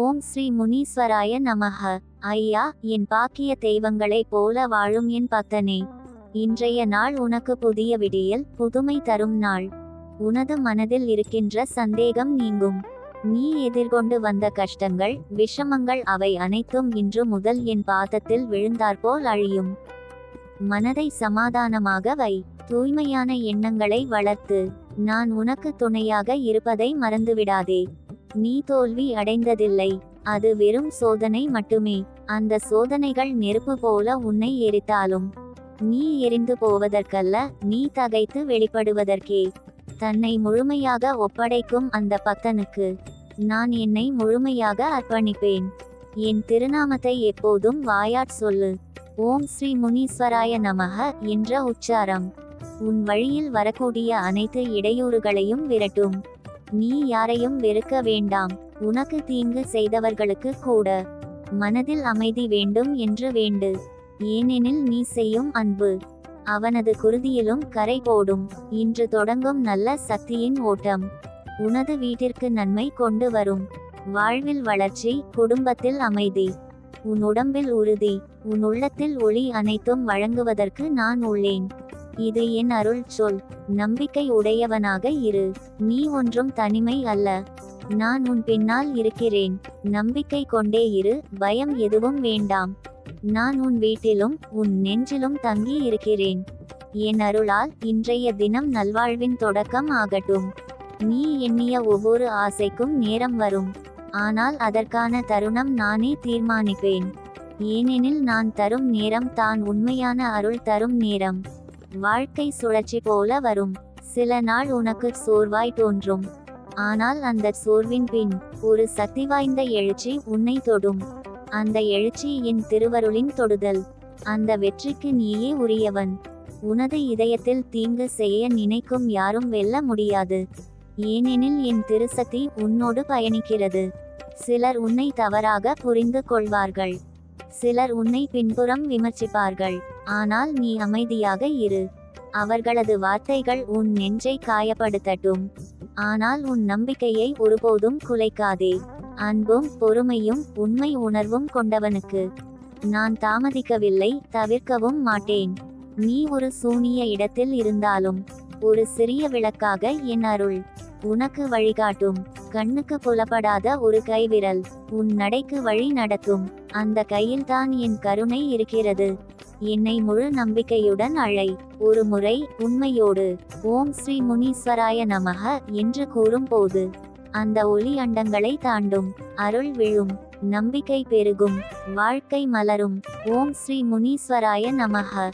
ஓம் ஸ்ரீ முனீஸ்வராய நமக ஐயா என் பாக்கிய தெய்வங்களைப் போல வாழும் என் பக்தனே இன்றைய நாள் உனக்கு புதிய விடியல் புதுமை தரும் நாள். உனது மனதில் இருக்கின்ற சந்தேகம் நீங்கும். நீ எதிர்கொண்டு வந்த கஷ்டங்கள் விஷமங்கள் அவை அனைத்தும் இன்று முதல் என் பாதத்தில் விழுந்தாற்போல் அழியும். மனதை சமாதானமாக வை. தூய்மையான எண்ணங்களை வளர்த்து. நான் உனக்கு துணையாக இருப்பதை மறந்துவிடாதே. நீ தோல்வி அடைந்ததில்லை. அது வெறும் சோதனை மட்டுமே. அந்த சோதனைகள் நெருப்பு போல உன்னை எரித்தாலும். நீ எரிந்து போவதற்கல்ல நீ தகைத்து வெளிப்படுவதற்கே. தன்னை முழுமையாக ஒப்படைக்கும் அந்த பக்தனுக்கு. நான் என்னை முழுமையாக அர்ப்பணிப்பேன். என் திருநாமத்தை எப்போதும் வாயாட் சொல்லு. ஓம் ஸ்ரீ முனீஸ்வராய நமக என்ற உச்சாரம். உன் வழியில் வரக்கூடிய அனைத்து இடையூறுகளையும் விரட்டும். நீ யாரையும் வெறுக்க வேண்டாம். உனக்கு தீங்கு செய்தவர்களுக்கு கூட. மனதில் அமைதி வேண்டும் என்று வேண்டு. ஏனெனில் நீ செய்யும் அன்பு. அவனது குருதியிலும் கரை போடும். இன்று தொடங்கும் நல்ல சக்தியின் ஓட்டம். உனது வீட்டிற்கு நன்மை கொண்டு வரும். வாழ்வில் வளர்ச்சி குடும்பத்தில் அமைதி. உன் உடம்பில் உறுதி. உன் உள்ளத்தில் ஒளி அனைத்தும் வழங்குவதற்கு நான் உள்ளேன். இது என் அருள் சொல். நம்பிக்கை உடையவனாக இரு. நீ ஒன்றும் தனிமை அல்ல. நான் உன் பின்னால் இருக்கிறேன். நம்பிக்கை கொண்டே இரு. பயம் எதுவும் வேண்டாம். நான் உன் வீட்டிலும் உன் நெஞ்சிலும் தங்கி இருக்கிறேன். என் அருளால் இன்றைய தினம் நல்வாழ்வின் தொடக்கம் ஆகட்டும். நீ எண்ணிய ஒவ்வொரு ஆசைக்கும் நேரம் வரும். ஆனால் அதற்கான தருணம் நானே தீர்மானிப்பேன். ஏனெனில் நான் தரும் நேரம் தான் உண்மையான அருள் தரும் நேரம். வாழ்க்கை சுழற்சி போல வரும். சில நாள் உனக்கு சோர்வாய் தோன்றும். ஆனால் அந்த சோர்வின் பின் ஒரு சக்தி வாய்ந்த எழுச்சி உன்னை தொடும். அந்த எழுச்சி என் திருவருளின் தொடுதல். அந்த வெற்றிக்கு நீயே உரியவன். உனது இதயத்தில் தீங்கு செய்ய நினைக்கும் யாரும் வெல்ல முடியாது. ஏனெனில் என் திருசக்தி உன்னோடு பயணிக்கிறது. சிலர் உன்னை தவறாக புரிந்து கொள்வார்கள். சிலர் உன்னை பின்புறம் விமர்சிப்பார்கள். ஆனால் நீ அமைதியாக இரு. அவர்களது வார்த்தைகள் உன் நெஞ்சை காயப்படுத்தட்டும். ஆனால் உன் நம்பிக்கையை ஒருபோதும் குலைக்காதே. அன்பும் பொறுமையும் உண்மை உணர்வும் கொண்டவனுக்கு. நான் தாமதிக்கவில்லை தவிர்க்கவும் மாட்டேன். நீ ஒரு சூனிய இடத்தில் இருந்தாலும் ஒரு சிறிய விளக்காக என் அருள். உனக்கு வழிகாட்டும். கண்ணுக்கு புலப்படாத ஒரு கைவிரல் உன் நடைக்கு வழி நடத்தும். அந்த கையில்தான் என் கருணை இருக்கிறது. என்னை முழு நம்பிக்கையுடன் அழை. ஒரு முறை உண்மையோடு ஓம் ஸ்ரீ முனீஸ்வராய நமக என்று கூறும் போது அந்த ஒளி அண்டங்களை தாண்டும். அருள் விழும் நம்பிக்கை பெருகும் வாழ்க்கை மலரும். ஓம் ஸ்ரீ முனீஸ்வராய நமக